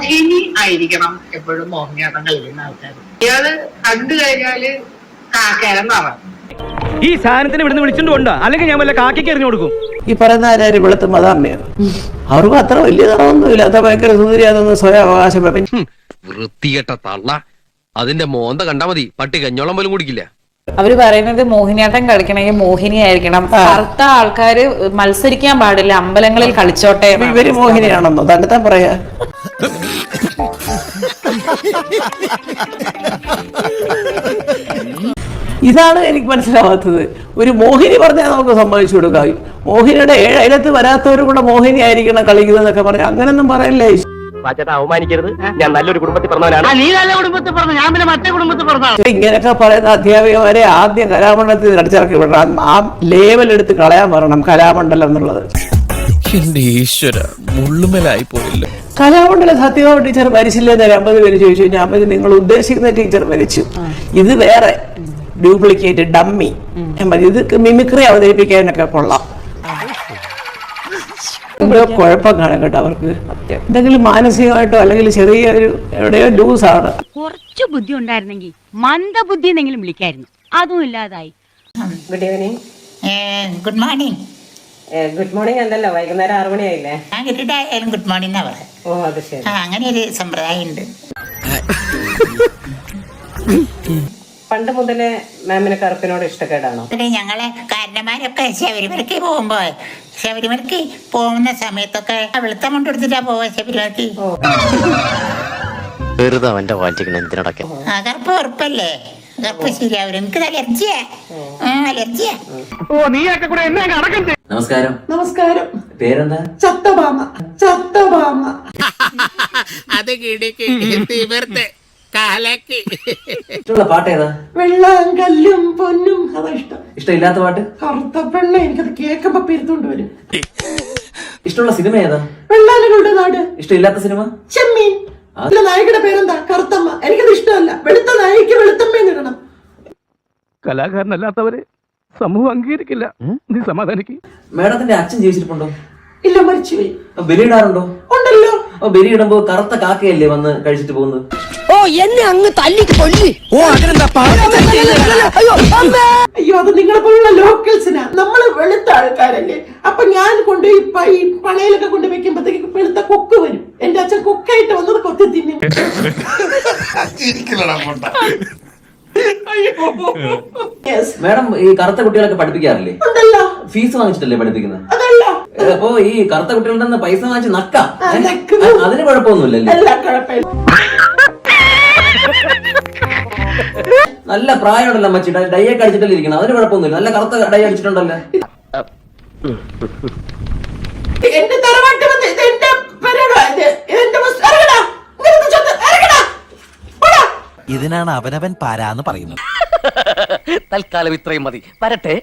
മോഹിനി ആയിരിക്കണം എപ്പോഴും മോഹിനിയാട്ടം കളിക്കുന്ന ആൾക്കാർ. ഇയാൾ കണ്ടു കഴിഞ്ഞാൽ കാക്കേരം മാറാം ഈ സാധനത്തിന് ഇവിടുന്ന് വിളിച്ചോണ്ട് കൊണ്ടാ അല്ലെങ്കിൽ ഞാൻ വല്ല കാക്കയ്ക്ക് എറിഞ്ഞു കൊടുക്കും. ഈ പറയുന്ന ആരാര് വെളുത്ത മതാമ്മയാണ് അവർക്ക് അത്ര വലിയ നിറമൊന്നുമില്ല അത്ര ഭയങ്കര സുന്ദരിയാണെന്ന് സ്വയം അവകാശം വൃത്തികെട്ട തള്ള. അതിന്റെ മോന്ത കണ്ടാ മതി. പട്ടി കഞ്ഞോളം പോലും കുടിക്കില്ല. അവർ പറയുന്നത് മോഹിനിയാട്ടം കളിക്കണമെങ്കിൽ മോഹിനി ആയിരിക്കണം കറുത്ത ആൾക്കാര് മത്സരിക്കാൻ പാടില്ല. അമ്പലങ്ങളിൽ കളിച്ചോട്ടെ. ഇവർ മോഹിനിയാണെന്നോ? തന്നെ പറയാ. ഇതാണ് എനിക്ക് മനസ്സിലാവാത്തത്. ഒരു മോഹിനി പറഞ്ഞാൽ നമുക്ക് സമ്മതിച്ചു കൊടുക്കാം. മോഹിനിയുടെ ഏഴത്ത് വരാത്തവരും കൂടെ മോഹിനി ആയിരിക്കണം കളിക്കുന്നതെന്നൊക്കെ പറയാം അങ്ങനൊന്നും പറയല്ലേ? പാച്ചേട്ടാ അവമാനിക്കരുത്. ഞാൻ നല്ലൊരു കുടുംബത്തിൽ പറഞ്ഞവനാണ്. നീ നല്ല കുടുംബത്തിൽ പറഞ്ഞു. ഞാൻ പിന്നെ മറ്റേ കുടുംബത്തിൽ പറഞ്ഞു ഇങ്ങനെയൊക്കെ പറയുന്ന അധ്യാപികമാരെ ആദ്യം കലാമണ്ഡലത്തിൽ അടിച്ചിറക്കി വിടണം ആ ലേവൽ എടുത്ത് കളയാൻ പറയണം കലാമണ്ഡലം എന്നുള്ളത്. എന്റെ ഈശ്വര മുള്ളുമലായി പോയില്ല കലാമണ്ഡലം സത്യഭാമ ടീച്ചർ മരിച്ചില്ലേ എന്ന് അമ്പത് പേര് ചോദിച്ചു കഴിഞ്ഞാൽ അമ്പത് നിങ്ങൾ ഉദ്ദേശിക്കുന്ന ടീച്ചർ മരിച്ചു. ഇത് വേറെ ഡ്യൂപ്ലിക്കേറ്റ് ഡമ്മി. ഇത് മിമിക്രി അവതരിപ്പിക്കാനൊക്കെ കൊള്ളാം. എന്തോ കുഴപ്പം കാണും കേട്ടോ അവർക്ക്. എന്തെങ്കിലും മാനസികമായിട്ടോ അല്ലെങ്കിൽ ചെറിയ ഒരു എവിടെയോ ലൂസ് ആണ്. കുറച്ച് ബുദ്ധി ഉണ്ടായിരുന്നെങ്കിൽ മന്ദബുദ്ധി എന്നെങ്കിലും വിളിക്കായിരുന്നു. അതും ഇല്ലാതായി. Good evening good morning good morning അല്ലല്ലോ വൈകുന്നേരം ആറു മണിയായില്ലേ? ഞാൻ കിട്ടിട്ടായാലും ഗുഡ് മോർണിംഗ് എന്നാ പറയാം. ഓ അത് ശരി. ആ അങ്ങനെ ഒരു സമ്പ്രദായം ഉണ്ട് പണ്ട് മുതലേ മാമിന് കറുപ്പിനോട് ഇഷ്ടക്കേടാണോ? പിന്നെ ഞങ്ങളെ കാരണന്മാരൊക്കെ ശബരിമലക്ക് പോകുമ്പോ ശബരിമലക്ക് പോകുന്ന സമയത്തൊക്കെ വെളുത്ത മുണ്ടെടുത്തിട്ടാ പോവാ ശബരിമലക്ക് വെറുതെ അവന്റെ വാറ്റിക്കണ എന്തിനടക്കം? ആ കറുപ്പ് ഉറപ്പല്ലേ? കറുപ്പ് ശരിയാവും എനിക്ക് അലർജിയാ. അലർജിയാ. ഓ നീയൊക്കെ കൂടെ എന്നെ അടക്കം ചെയ്യും. നമസ്കാരം. നമസ്കാരം. പേരെന്താ? ചത്തഭാമ ചത്തഭാമ അത് കിടക്കി തീവർത്ത് കാലക്ക്. ഇഷ്ടമുള്ള പാട്ട് ഏതാ വെള്ളം കല്ലും പൊന്നും. അതാ ഇഷ്ടം. ഇഷ്ടമില്ലാത്ത പാട്ട്? കറുത്ത പെണ്ണ എനിക്കത് കേൾക്കുമ്പോ പെരുത്തോണ്ട് വരും. ഇഷ്ടമുള്ള സിനിമ ഏതാ? വെള്ളാലുകളുടെ നാട്. ഇഷ്ടമില്ലാത്ത സിനിമ? ചെമ്മീൻ. അതിലെ നായികയുടെ പേരെന്താ? കറുത്തമ്മ. എനിക്കത് ഇഷ്ടമല്ല. വെളുത്ത നായിക്ക് വെളുത്തമ്മ ഇടണം. കലാകാരനല്ലാത്തവരെ സമൂഹം അംഗീകരിക്കില്ല നീ സമാധാനിക്ക് മേഡത്തിന്റെ അച്ഛൻ ജീവിച്ചിട്ടുണ്ടോ ഇല്ല മരിച്ചുപോയി ബലിയിടാറുണ്ടോ ഉണ്ടല്ലോ ബലിയിടുമ്പോ കറുത്ത കാക്കയല്ലേ വന്ന് കഴിച്ചിട്ട് പോകുന്നത് ഓ എന്നെ അങ്ങ് തല്ലി കൊല്ലി ഓ അയ്യോ അത് നിങ്ങളെ പോലുള്ള ലോക്കൽസിനാ നമ്മൾ വെളുത്ത ആൾക്കാരല്ലേ അപ്പൊ ഞാൻ കൊണ്ട് ഈ പണയിലൊക്കെ കൊണ്ട് വെക്കുമ്പോഴത്തേക്ക് വെളുത്ത കൊക്ക് വരും എന്റെ അച്ഛൻ കൊക്കായിട്ട് വന്നത് കൊത്തി തിന്നും. മേഡം ഈ കറുത്ത കുട്ടികളൊക്കെ പഠിപ്പിക്കാറില്ലേ? ഫീസ് വാങ്ങിച്ചിട്ടല്ലേ പഠിപ്പിക്കുന്നത് അപ്പൊ ഈ കറുത്ത കുട്ടികളുടെ നിന്ന് പൈസ വാങ്ങിച്ച് നക്കാം. അതിന് കുഴപ്പമൊന്നുമില്ലല്ലേ? നല്ല പ്രായമുണ്ടല്ലോ അമ്മച്ചി. ഡ- ഒക്കെ അടിച്ചിട്ടല്ലേ ഇരിക്കുന്നത് അതിന് കുഴപ്പമൊന്നുമില്ല. നല്ല കറുത്ത ഡൈ അടിച്ചിട്ടുണ്ടല്ലോ. എന്റെ തറവാട്ട് വന്ന് ഇത് എന്റെ പെരടാ ഇത് എന്റെ വസ്തു- ഇറങ്ങടാ. ഇങ്ങനത്തെ ചൊത്ത് ഇറങ്ങടാ. പോടാ. ഇതിനാണ് അവനവൻ പാരാന്ന് പറയുന്നത്. തൽക്കാലം ഇത്രയും മതി. വരട്ടെ.